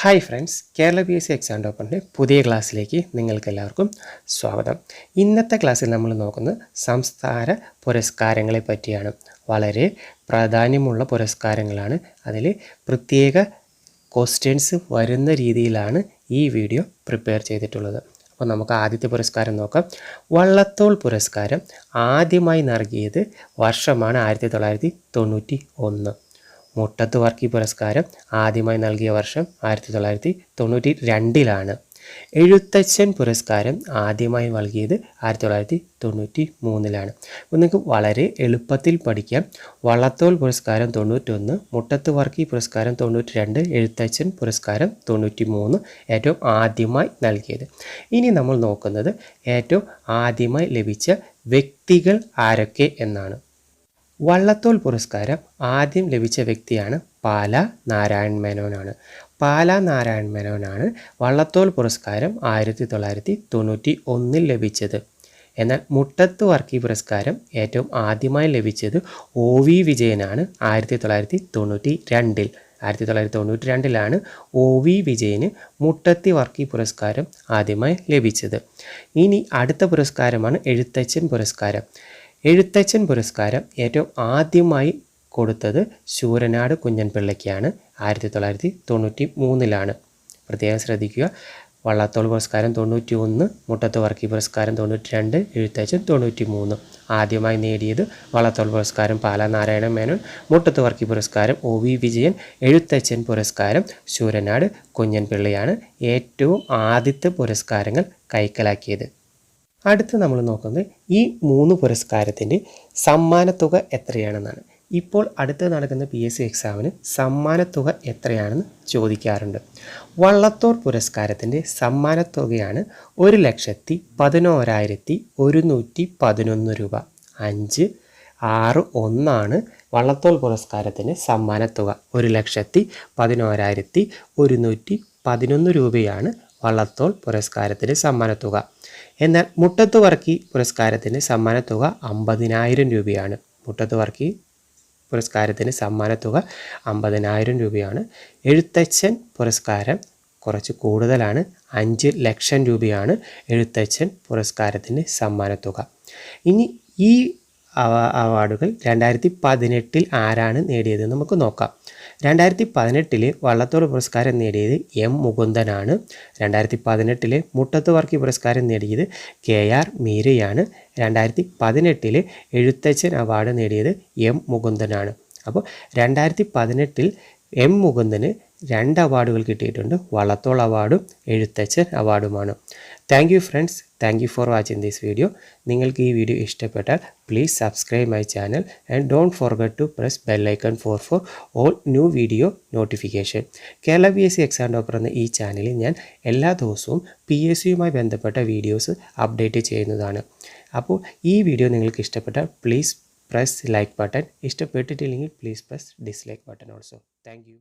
Hi friends Kerala P S C exam ടോപ്പറിന്റെ പുതിയ ക്ലാസ്സിലേക്ക് നിങ്ങൾക്ക് എല്ലാവർക്കും സ്വാഗതം. ഇന്നത്തെ ക്ലാസ്സിൽ നമ്മൾ നോക്കുന്നത് സംസ്ഥാന പുരസ്കാരങ്ങളെ പറ്റിയാണ്. വളരെ പ്രാധാന്യമുള്ള പുരസ്കാരങ്ങളാണ്. അതിൽ പ്രത്യേക ക്വസ്റ്റ്യൻസ് വരുന്ന രീതിയിലാണ് ഈ വീഡിയോ പ്രിപ്പയർ ചെയ്തിട്ടുള്ളത്. അപ്പോൾ നമുക്ക് ആദ്യത്തെ പുരസ്കാരം നോക്കാം. വള്ളത്തോൾ പുരസ്കാരം ആദ്യമായി നൽകിയത് വർഷമാണ് ആയിരത്തി തൊള്ളായിരത്തി തൊണ്ണൂറ്റി ഒന്ന്. മുട്ടത്ത് വർക്കി പുരസ്കാരം ആദ്യമായി നൽകിയ വർഷം ആയിരത്തി തൊള്ളായിരത്തി തൊണ്ണൂറ്റി രണ്ടിലാണ് എഴുത്തച്ഛൻ പുരസ്കാരം ആദ്യമായി നൽകിയത് ആയിരത്തി തൊള്ളായിരത്തി തൊണ്ണൂറ്റി മൂന്നിലാണ് അപ്പോൾ നിങ്ങൾക്ക് വളരെ എളുപ്പത്തിൽ പഠിക്കാം. വള്ളത്തോൾ പുരസ്കാരം തൊണ്ണൂറ്റൊന്ന് മുട്ടത്ത് വർക്കി പുരസ്കാരം തൊണ്ണൂറ്റി രണ്ട് എഴുത്തച്ഛൻ പുരസ്കാരം തൊണ്ണൂറ്റി മൂന്ന് ഏറ്റവും ആദ്യമായി നൽകിയത്. ഇനി നമ്മൾ നോക്കുന്നത് ഏറ്റവും ആദ്യമായി ലഭിച്ച വ്യക്തികൾ ആരൊക്കെ എന്നാണ്. വള്ളത്തോൾ പുരസ്കാരം ആദ്യം ലഭിച്ച വ്യക്തിയാണ് പാല നാരായൺ മേനോനാണ്. പാല നാരായൺ മേനോനാണ് വള്ളത്തോൾ പുരസ്കാരം ആയിരത്തി തൊള്ളായിരത്തി തൊണ്ണൂറ്റി ഒന്നിൽ ലഭിച്ചത്. എന്നാൽ മുട്ടത്ത് വർക്കി പുരസ്കാരം ഏറ്റവും ആദ്യമായി ലഭിച്ചത് ഒ വി വിജയനാണ് ആയിരത്തി തൊള്ളായിരത്തി തൊണ്ണൂറ്റി രണ്ടിൽ ആയിരത്തി തൊള്ളായിരത്തി തൊണ്ണൂറ്റി രണ്ടിലാണ് ഒ വി വിജയന് മുട്ടത്തി വർക്കി പുരസ്കാരം ആദ്യമായി ലഭിച്ചത്. ഇനി അടുത്ത പുരസ്കാരമാണ് എഴുത്തച്ഛൻ പുരസ്കാരം. എഴുത്തച്ഛൻ പുരസ്കാരം ഏറ്റവും ആദ്യമായി കൊടുത്തത് ശൂരനാട് കുഞ്ഞൻപിള്ളയ്ക്കാണ്. ആയിരത്തി തൊള്ളായിരത്തി തൊണ്ണൂറ്റി മൂന്നിലാണ് പ്രത്യേകം ശ്രദ്ധിക്കുക. വള്ളത്തോൾ പുരസ്കാരം തൊണ്ണൂറ്റി ഒന്ന് മുട്ടത്ത് വർക്കി പുരസ്കാരം തൊണ്ണൂറ്റി രണ്ട് എഴുത്തച്ഛൻ തൊണ്ണൂറ്റി മൂന്ന് ആദ്യമായി നേടിയത് വള്ളത്തോൾ പുരസ്കാരം പാല നാരായണ മേനോൻ മുട്ടത്ത് വർക്കി പുരസ്കാരം ഒ വി വിജയൻ എഴുത്തച്ഛൻ പുരസ്കാരം ശൂരനാട് കുഞ്ഞൻപിള്ളയാണ് ഏറ്റവും ആദ്യത്തെ പുരസ്കാരങ്ങൾ കൈക്കലാക്കിയത്. അടുത്ത് നമ്മൾ നോക്കുന്നത് ഈ മൂന്ന് പുരസ്കാരത്തിന്റെ സമ്മാനത്തുക എത്രയാണെന്നാണ്. ഇപ്പോൾ അടുത്ത് നടക്കുന്ന പി എസ് സി എക്സാമിന് സമ്മാനത്തുക എത്രയാണെന്ന് ചോദിക്കാറുണ്ട്. വള്ളത്തോർ പുരസ്കാരത്തിന്റെ സമ്മാനത്തുകയാണ് ഒരു ലക്ഷത്തി പതിനോരായിരത്തി ഒരുന്നൂറ്റി പതിനൊന്ന് രൂപ. അഞ്ച് ആറ് ഒന്നാണ് വള്ളത്തോൾ പുരസ്കാരത്തിന്റെ സമ്മാനത്തുക. ഒരു ലക്ഷത്തി പതിനോരായിരത്തി ഒരുന്നൂറ്റി പതിനൊന്ന് രൂപയാണ് വള്ളത്തോൾ പുരസ്കാരത്തിന്റെ സമ്മാനത്തുക. എന്നാൽ മുട്ടത്ത് വർക്കി പുരസ്കാരത്തിന് സമ്മാനത്തുക അമ്പതിനായിരം രൂപയാണ്. മുട്ടത്ത് വർക്കി പുരസ്കാരത്തിന് സമ്മാനത്തുക അമ്പതിനായിരം രൂപയാണ്. എഴുത്തച്ഛൻ പുരസ്കാരം കുറച്ച് കൂടുതലാണ്. അഞ്ച് ലക്ഷം രൂപയാണ് എഴുത്തച്ഛൻ പുരസ്കാരത്തിന് സമ്മാനത്തുക. ഇനി ഈ അവാർഡുകൾ രണ്ടായിരത്തി പതിനെട്ടിൽ ആരാണ് നേടിയതെന്ന് നമുക്ക് നോക്കാം. രണ്ടായിരത്തി പതിനെട്ടിൽ വള്ളത്തോൾ പുരസ്കാരം നേടിയത് എം മുകുന്ദനാണ്. രണ്ടായിരത്തി പതിനെട്ടിൽ മുട്ടത്ത് വർക്കി പുരസ്കാരം നേടിയത് കെ ആർ മീരയാണ്. രണ്ടായിരത്തി പതിനെട്ടിൽ എഴുത്തച്ഛൻ അവാർഡ് നേടിയത് എം മുകുന്ദനാണ്. അപ്പോൾ രണ്ടായിരത്തി പതിനെട്ടിൽ എം മുകുന്ദന് രണ്ട് അവാർഡുകൾ കിട്ടിയിട്ടുണ്ട്. വള്ളത്തോൾ അവാർഡും Ezhuthachan അവാർഡുമാണ്. Thank you friends thank you for watching this video നിങ്ങൾക്ക് ഈ വീഡിയോ ഇഷ്ടപ്പെട്ടാൽ please subscribe my channel and don't forget to press bell icon for for all new video notification Kerala P S C exam topper എന്ന ഈ ചാനലിൽ ഞാൻ എല്ലാ ദിവസവും P S സിയുമായി ബന്ധപ്പെട്ട വീഡിയോസ് അപ്ഡേറ്റ് ചെയ്യുന്നതാണ്. അപ്പോൾ ഈ വീഡിയോ നിങ്ങൾക്ക് ഇഷ്ടപ്പെട്ടാൽ please press like button ഇഷ്ടപ്പെട്ടിട്ടില്ലെങ്കിൽ please press dislike button also thank